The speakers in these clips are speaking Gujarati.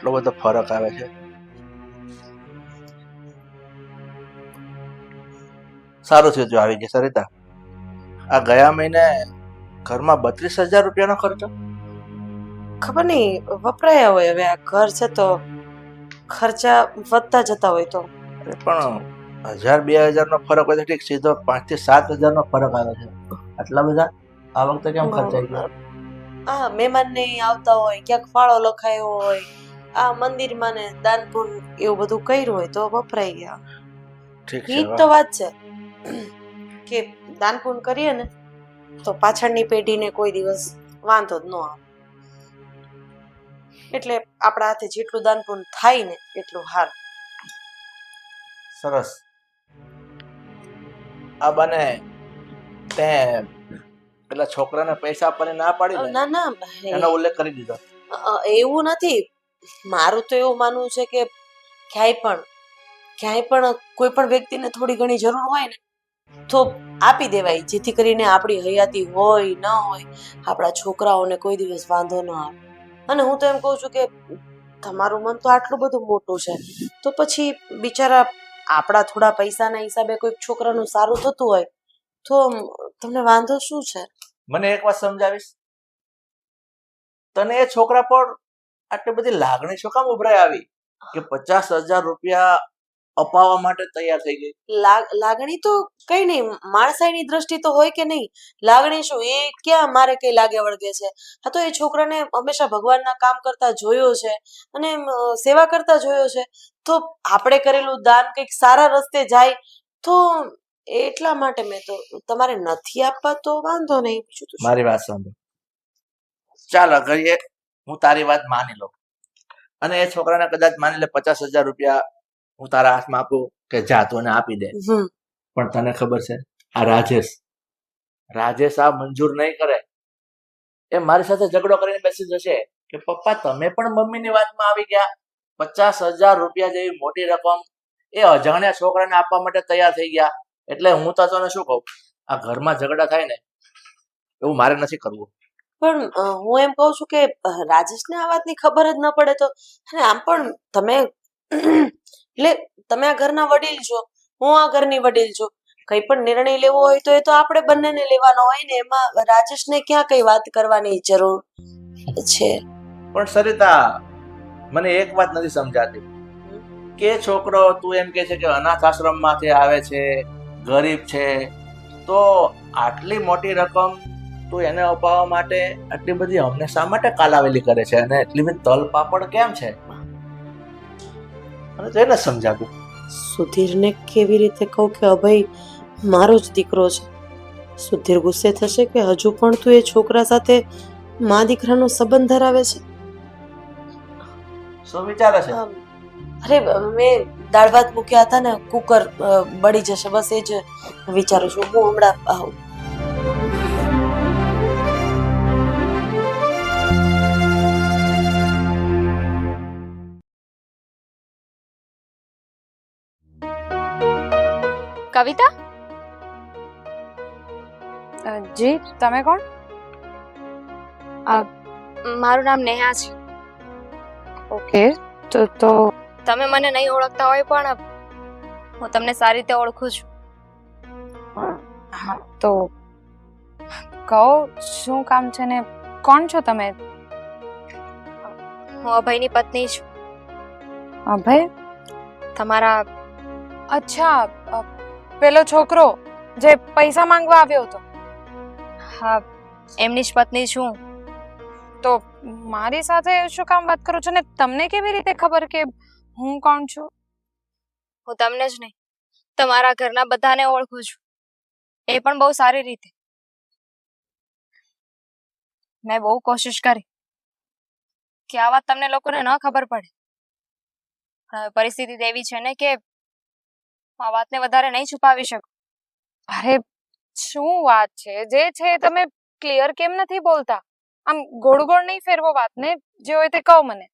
આટલો બધો ફરક આવે છે? સારું થયું આવી ગયા સરિતા. આ ગયા મહિને ઘરમાં બત્રીસ હજાર રૂપિયાનો ખર્ચો? ખબર નહીં વપરાયા હોય હવે. આ ઘર છે તો ખર્ચા વધતા જતા હોય તો. અરે પણ હજાર બે હજારનો ફરક હોય તો ઠીક સીધો પાંચથી સાત હજારનો ફરક આવે છે. આટલા બધા? આ વખતે કેમ ખર્ચાઈ ગયો? હા મહેમાન ને આવતા હોય ક્યાંક ફાળો લખાયો હોય. આ મંદિરમાં ને દાન એવું બધું કર્યું હોય તો વપરાઈ ગયા. ઠીક ઈ જ તો વાત છે. કે દાન પુણ્ય કરીએ ને તો પાછળની પેઢીને કોઈ દિવસ વાંધો જ ન આવે. એટલે આપણા હાથે જેટલું દાન પુણ્ય થાય ને એટલું હાર. સરસ. આ બને તે પેલા છોકરાને પૈસા આપવાની ના પાડી ને? ના ના એનો ઉલ્લેખ કરી દીધો. અ, એવું નથી. મારું તો એવું માનવું છે કે ક્યાંય પણ ક્યાંય પણ કોઈ પણ વ્યક્તિને થોડી ઘણી જરૂર હોય ને, તો આપી દેવાય. જેથી કરીને આપણી હયાતી હોય, ન હોય, આપણા છોકરાઓને કોઈ દિવસ વાંધો ન આવે. અને હું તો એમ કહું છું કે તમારું મન તો આટલું બધું મોટું છે, તો પછી બિચારા આપણા થોડા પૈસાના હિસાબે કોઈક છોકરાનું સારું થતું હોય, તો તમને વાંધો શું છે? મને એક વાત સમજાવીશ. તને એ છોકરા પર આટલી બધી લાગણી શું કામ ઉભરાઈ આવી કે પચાસ હજાર રૂપિયા અપાવવા માટે તૈયાર થઈ ગઈ. લાગણી તો કઈ નહીં માણસાઈની દ્રષ્ટિ તો હોય કે નહીં લાગણી શું એ ક્યાં મારે કઈ લાગે વળગે છે? હા તો એ છોકરાને હંમેશા ભગવાનના કામ કરતા જોયો છે અને સેવા કરતા જોયો છે. તો આપણે કરેલું દાન કંઈક સારા રસ્તે જાય તો એટલા માટે મેં તો તમારે નથી આપવા તો વાંધો નહીં. મારી વાત સાંભળો. ચાલ અગર હું તારી વાત માની લઉં. અને એ છોકરાને કદાચ માની લે પચાસ હજાર રૂપિયા હું તારા હાથમાં આપું કે જા તું આપી દે. પણ તને ખબર છે આ રાજેશ રાજેશ આ મંજૂર નહીં કરે. એ મારી સાથે ઝઘડો કરીને બેસી જશે કે પપ્પા તમે પણ મમ્મીની વાતમાં આવી ગયા. પચાસ હજાર રૂપિયા જેવી મોટી રકમ એ અજાણ્યા છોકરાને આપવા માટે તૈયાર થઈ ગયા. એટલે હું તો તને શું કહું? આ ઘરમાં ઝઘડા થાય ને એવું મારે નથી કરવું. પણ હું એમ કહું છું કે રાજેશને આ વાતની ખબર જ ન પડે તો. અને આમ પણ તમે એટલે તમે આ ઘરના વડીલ છો હું આ ઘરની વડીલ છું. કઈ પણ નિર્ણય લેવો હોય તો એ તો આપણે બંનેને લેવાનો હોય ને એમાં રાજેશને ક્યાં કઈ વાત કરવાની જરૂર છે? પણ સરિતા મને એક વાત નથી સમજાતી. કે છોકરો તું એમ કે છે કે અનાથ આશ્રમમાંથી આવે છે ગરીબ છે તો આટલી મોટી રકમ તું એને અપાવવા માટે આટલી બધી અમને શા માટે કાલાવેલી કરે છે? અને એટલી બધી તલ પાપડ કેમ છે? અને તેને સમજાતું સુધીરને કેવી રીતે કહું કે અભય મારો જ દીકરો છે. સુધીર ગુસ્સે થશે કે હજુ પણ તું એ છોકરા સાથે મા દીકરાનો સંબંધ ધરાવે છે? શું વિચારે છે? અરે મેં દાળ ભાત મૂક્યા હતા ને કુકર બળી જશે. બસ એ જ વિચારું છું. હું હમણાં કવિતા અ, જી તમે કોણ મારું નામ નેહા છે ઓકે તો તો તમે મને નહીં ઓળખતા હોય પણ હું તમને સારી રીતે ઓળખું છું હા તો કહો શું કામ છે ને કોણ છો તમે હું અભયની પત્ની છું અભય તમારા અચ્છા અ, પેલો છોકરો જે પૈસા માંગવા આવ્યો હતો. હા એમની જ પત્ની છું તો મારી સાથે શું કામ વાત કરો છો ને? તમને કેવી રીતે ખબર કે હું કોણ છું? હું તમને જ નહીં તમારા ઘરના બધાને ઓળખું છું. એ પણ બહુ સારી રીતે. મેં બહુ કોશિશ કરી કે આ વાત તમને લોકોને ન ખબર પડે. હવે પરિસ્થિતિ એવી છે ને કે આ વાતને વધારે નહીં છુપાવી શકો. અરે શું વાત છે? જે છે તમે ક્લિયર કેમ નથી બોલતા? આમ ગોળ ગોળ નહીં ફેરવો વાતને જે હોય તે કહો મને.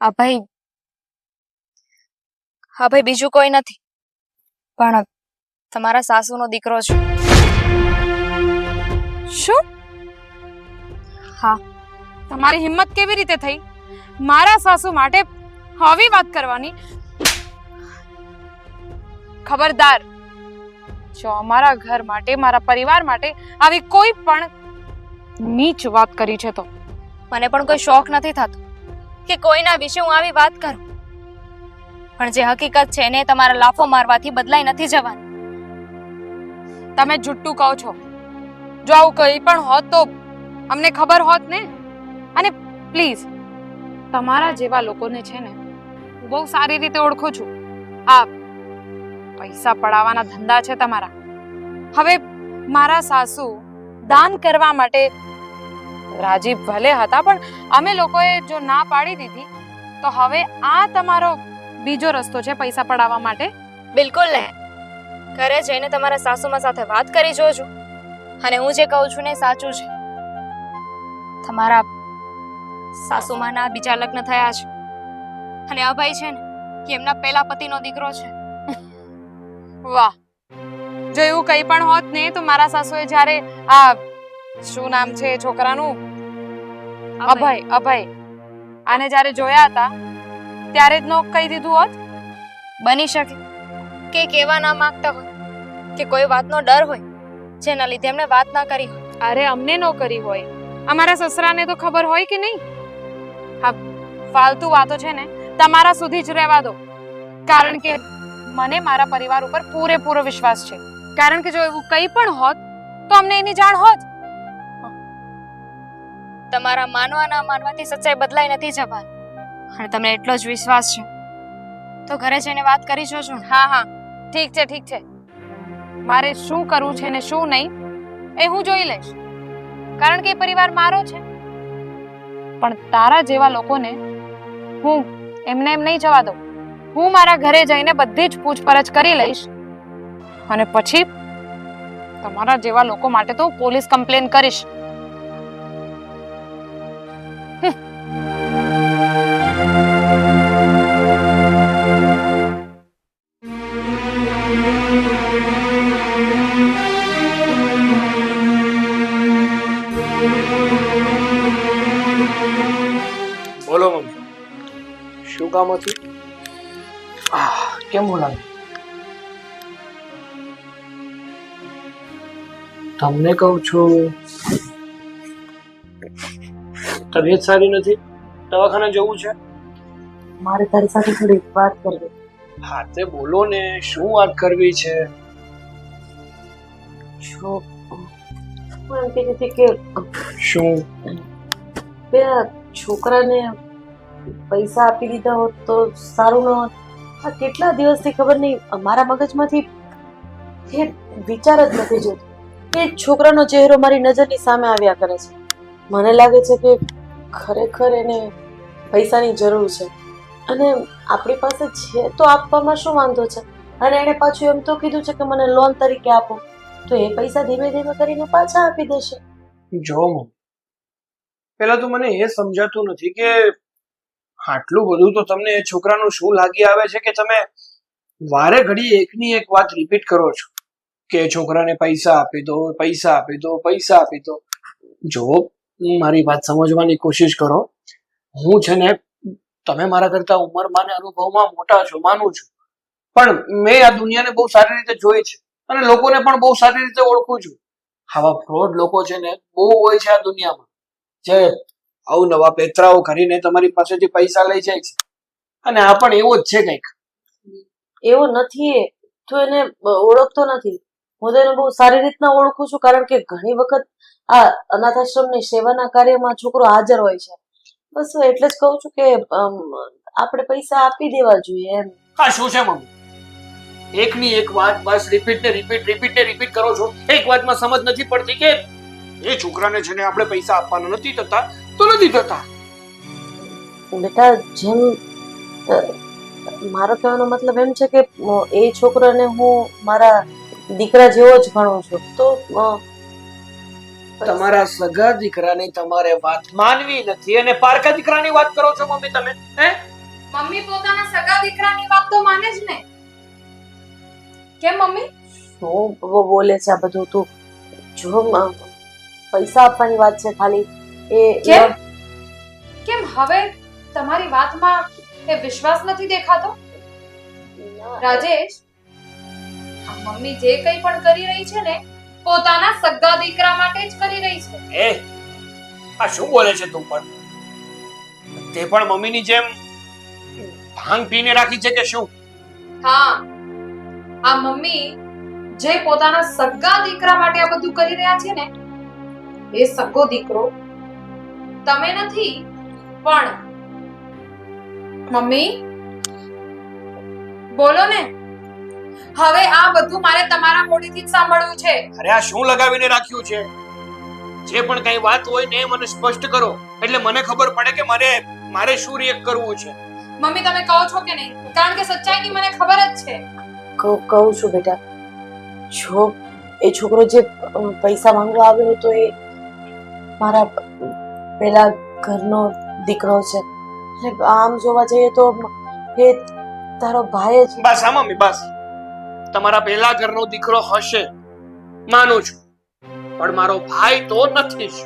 અભય અભય બીજું કોઈ નથી. પણ તમારા સાસુનો દીકરો છે. શું? હા. તમારી હિંમત કેવી રીતે થઈ? મારા સાસુ માટે આવી વાત કરવાની? ખબરદાર. જો અમારા ઘર માટે, મારા પરિવાર માટે આવી કોઈ પણ નીચ વાત કરી છે તો? મને પણ કોઈ શોખ નથી થતો કે કોઈના વિશે હું આવી વાત કરું. પણ જે હકીકત છે એને તમારા લાફો મારવાથી બદલાઈ નથી જવાની. તમે જુઠ્ઠું કહો છો. જો આવું કંઈ પણ હોત તો અમને ખબર હોત ને? અને પ્લીઝ, તમારા જેવા લોકોને છે ને બહુ સારી રીતે ઓળખું છું. આ પૈસા પડાવવાના ધંધા છે તમારા. હવે મારા સાસુ દાન કરવા માટે રાજી ભલે હતા, પણ અમે લોકોએ જો ના પાડી દીધી, તો હવે આ તમારો બીજો રસ્તો છે પૈસા પડાવવા માટે? બિલકુલ ને ઘરે જઈને તમારા સાસુમાં સાથે વાત કરી જોજો. અને હું જે કહું છું ને સાચું છે. તમારા સાસુમાના બીજા લગ્ન થયા છે. અને અભય છે ને, કે એમના પહેલા પતિનો દીકરો છે. વાહ. જો એવું કંઈ પણ હોત ને તો મારા સાસુએ જ્યારે આ શું નામ છે છોકરાનું? અભય. અભય આને જ્યારે જોયા હતા ત્યારે જ નો કહી દીધું હોત. બની શકે. કે કેવા ના માંગતા હોય કે કોઈ વાતનો ડર હોય જેના લીધે એમને વાત ના કરી હોય. અરે અમને નો કરી હોય. અમારા સસરાને તો ખબર હોય કે નહીં? હા ફાલતુ વાતો છે ને તમારા સુધી જ રહેવા દો. કારણ કે મને મારા પરિવાર ઉપર પૂરેપૂરો વિશ્વાસ છે. કારણ કે જો એવું કંઈ પણ હોત તો અમને એની જાણ હોત. તમારા માનવા ના માનવાથી સચ્ચાઈ બદલાઈ નથી જવાન અને તમને એટલો જ વિશ્વાસ છે. તો ઘરે જઈને વાત કરી જોજો. હા હા. ઠીક છે ઠીક છે. મારે શું કરવું છે ને શું નહીં એ હું જોઈ લઈશ. કારણ કે એ પરિવાર મારો છે. પણ તારા જેવા લોકોને હું એમને એમ નહીં જવા દઉં. હું મારા ઘરે જઈને બધી જ પૂછપરછ કરી લઈશ. અને પછી તમારા જેવા લોકો માટે તો પોલીસ કમ્પ્લેન કરીશ. તમને કહું છું તબિયત સારી નથી? દવાખાને જવું છે? મારે તારી સાથે થોડી વાત કરવી. હા તે બોલો ને શું વાત કરવી છે? હું એમ કહેતી હતી કે શું? બે છોકરાને પૈસા આપી દીધા હોત તો સારું ન હોત. કેટલા દિવસથી ખબર નહીં મારા મગજમાંથી એ વિચાર જ નથી જતો. એ છોકરાનો ચહેરો મારી નજરની સામે આવ્યા કરે છે. મને લાગે છે કે ખરેખર એને પૈસાની જરૂર છે. અને આપણી પાસે છે તો આપવામાં શું વાંધો છે? અને એણે પાછું એમ તો કીધું છે કે મને લોન તરીકે આપો. તો એ પૈસા ધીમે ધીમે કરીને પાછા આપી દેશે. જો પેલા તો મને એ સમજાતું નથી કે આટલું બધું તો તમને એ છોકરાનું શું લાગી આવે છે કે તમે વારે ઘડી એકની એક વાત રિપીટ કરો છો? કે છોકરાને પૈસા આપી દો, પૈસા આપી દો, પૈસા આપી દો. જો મારી વાત સમજવાની કોશિશ કરો. હું છે ને, તમે મારા કરતા ઉંમરમાં ને અનુભવમાં મોટા છો, માનું છું. પણ મેં આ દુનિયાને બહુ સારી રીતે જોઈ છે અને લોકોને પણ બહુ સારી રીતે ઓળખું છું. આવા ફ્રોડ લોકો છે ને, બહુ હોય છે આ દુનિયામાં. જે અવનવા પેતરાઓ કરીને તમારી પાસેથી પૈસા લઈ જાય છે. અને આ પણ એવો જ છે કંઈક. એવો નથી તું એને ઓળખતો નથી. હું તેને બહુ સારી રીતના ઓળખું છું કારણ કે ઘણી વખત આ અનાથ આશ્રમની સેવાના કાર્યમાં છોકરો હાજર હોય છે. બસ હું એટલે જ કહું છું કે આપણે પૈસા આપી દેવા જોઈએ એમ. હા શું છે મમ્મી? એકની એક વાત બસ રિપીટ ને રિપીટ રિપીટ ને રિપીટ કરો છો. એક વાતમાં સમજ નથી પડતી કે એ છોકરાને છે ને આપણે પૈસા આપવાના નથી થતા તો નથી થતા. બેટા જેમ મારો કહેવાનો મતલબ એમ છે કે એ છોકરાને હું મારા દીકરા જેવો જ ગણું છું. તો તમારા સગા દીકરાની તમારે વાત માનવી નથી અને પારકા દીકરાની વાત કરો છો મમ્મી તમે હે? મમ્મી પોતાના સગા દીકરાની વાત તો માને જ ને. કેમ મમ્મી? શું બોલે છે આ બધું તું? જો પૈસા આપવાની વાત છે ખાલી. એ કેમ? હવે તમારી વાતમાં એ વિશ્વાસ નથી દેખાતો? રાજેશ આ મમ્મી જે કંઈ પણ કરી રહી છે ને પોતાના સગા દીકરા માટે જ કરી રહી છે. એ આ શું બોલે છે તું પણ? તે પણ મમ્મીની જેમ ભાંગ પીને રાખી છે કે શું? હા આ મમ્મી જે પોતાના સગા દીકરા માટે આ બધું કરી રહ્યા છે ને એ સગો દીકરો તમે નથી પણ મમ્મી બોલો ને. હવે આ બધું મારે તમારા મોઢેથી જ સાંભળવું છે. અરે આ શું લગાવીને રાખ્યું છે? જે પણ કઈ વાત હોય ને એ મને સ્પષ્ટ કરો. એટલે મને ખબર પડે કે મારે મારે શું રિએક્ટ કરવું છે. મમ્મી તમે કહો છો કે નહીં? કારણ કે સચ્ચાઈની મને ખબર જ છે. કહું કહું છું બેટા. જો એ છોકરો જે પૈસા માંગવા આવ્યો હતો એ મારા પેલા ઘરનો દીકરો છે. એટલે આમ જોવા જઈએ તો એ તારો ભાઈ જ બસ હા મમ્મી બસ. તમારા પહેલા ઘરનો દીકરો હશે. માનું છું. પણ મારો ભાઈ તો નથી જ.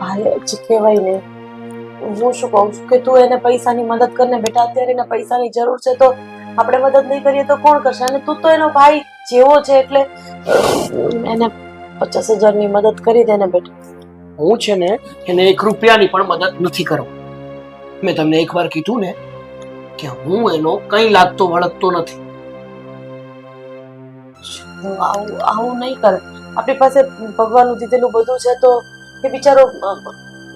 ભાઈ જ કહેવાય ને. હું શું કહું છું કે તું એને પૈસાની મદદ કરને બેટા અત્યારે એને પૈસાની જરૂર છે તો આપણે મદદ નહીં કરીએ તો કોણ કરશે? અને તું તો એનો ભાઈ જેવો છે એટલે એને પચાસ હજારની મદદ કરી દે ને બેટા. હું છે ને એને એક રૂપિયાની પણ મદદ નથી કરો. મેં તમને એકવાર કીધું ને કે હું એનો કઈ લાગતો વળગતો નથી. આવું આવું નહીં કરે. આપણી પાસે ભગવાનનું દીધેલું બધું છે તો એ બિચારો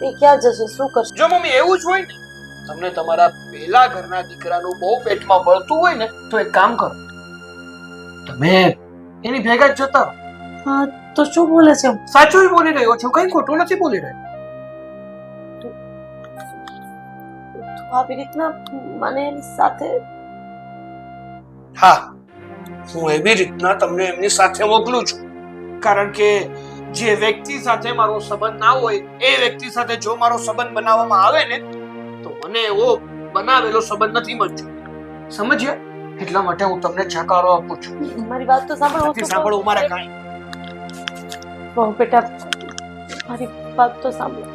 એ ક્યાં જશે? શું કરશે? જો મમ્મી એવું જ હોય ને તમને તમારા પહેલા ઘરના દીકરાનું બહુ પેટમાં બળતું હોય ને તો એક કામ કરો. તમે એની ભેગા જ જતા હા તો શું બોલે છે સાચું જ બોલી રહ્યો છું કઈ ખોટું નથી બોલી રહ્યો. આવી રીતના મને એની સાથે હા. હું એવી રીતના તમને એમની સાથે મોકલું છું. કારણ કે જે વ્યક્તિ સાથે મારો સંબંધ ના હોય એ વ્યક્તિ સાથે જો મારો સંબંધ બનાવવામાં આવે ને તો મને એવો બનાવેલો સંબંધ નથી મળતો. સમજ્યા? એટલા માટે હું તમને ચકારો આપું છું. મારી વાત તો સાંભળો નથી સાંભળો મારે કાંઈ બહુ બેટા મારી વાત તો સાંભળો.